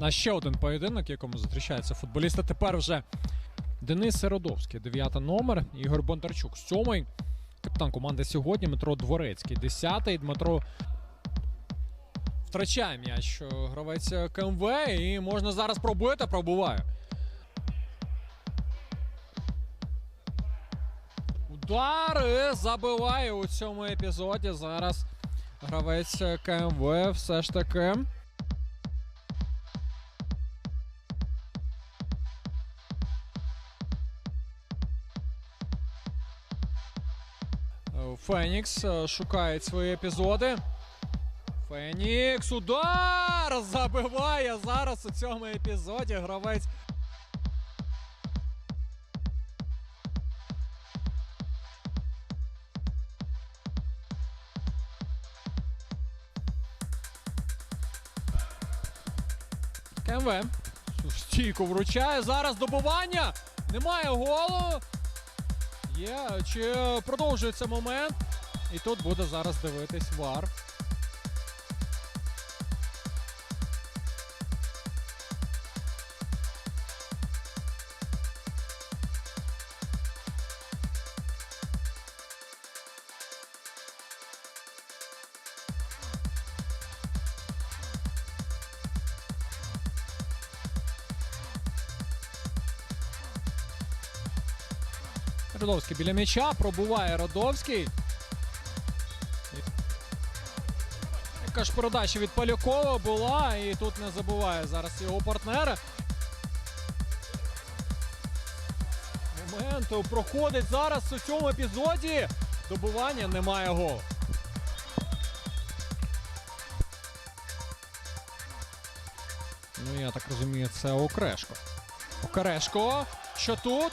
На ще один поєдинок, якому зустрічаються футболісти. Тепер вже Денис Сиродовський, 9 номер, Ігор Бондарчук, 7 Капітан команди сьогодні Дмитро Дворецький, 10 Дмитро втрачає м'яч гравець КМВ і можна зараз пробити, пробуває. Удар забиває у цьому епізоді. Зараз гравець КМВ все ж таки. Фенікс е, шукає свої епізоди. Фенікс удар! Забиває зараз у цьому епізоді гравець. КМВ. Стійку вручає. Зараз добування. Немає голу. Є. Чи продовжується момент? І тут буде зараз дивитись вар. Радовський біля м'яча пробуває Радовський. Яка ж передача від Полякова була, і тут не забуває зараз його партнера. Момент проходить зараз у цьому епізоді. Добування немає голу. Ну, я так розумію, це Окрешко. Окрешко. Що тут?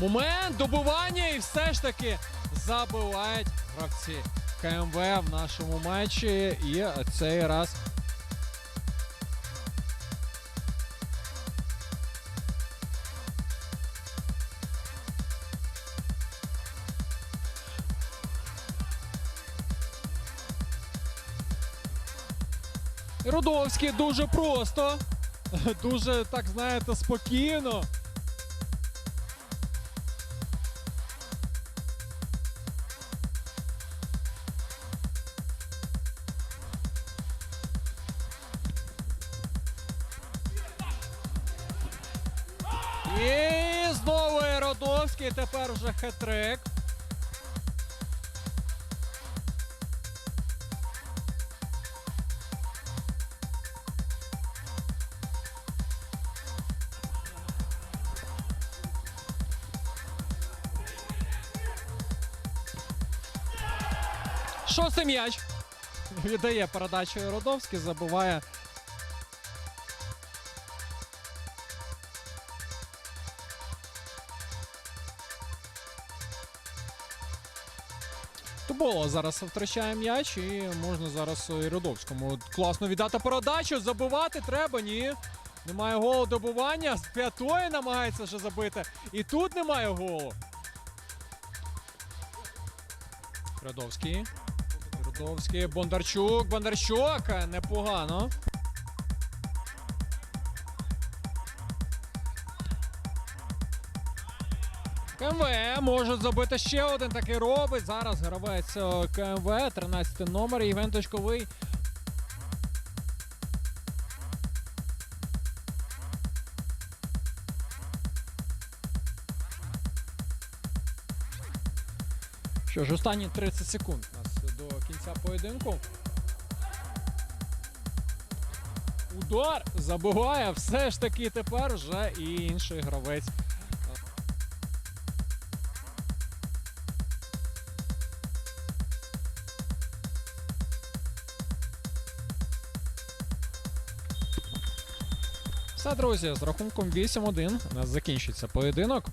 Момент добування і все ж таки забивають гравці КМВ в нашому матчі. І цей раз Рудовський дуже просто. Дуже, так знаєте, спокійно. І знову Родовський, тепер вже хет-трик. Шостий м'яч. Віддає передачу Родовський, забиває Туболо зараз втрачає м'яч і можна зараз і Рядовському класно віддати передачу. Забивати треба, ні. Немає голу добування. З п'ятої намагається вже забити. І тут немає голу. Радовський. Радовський. Бондарчук. Бондарчук. Непогано. КМВ може забити ще один такий робить. Зараз гравець е, КМВ, 13 номер, Євген Точковий. Що ж, останні 30 секунд у нас до кінця поєдинку. Удар забиває. Все ж таки тепер вже і інший гравець. Все, друзі, з рахунком 8-1 у нас закінчиться поєдинок.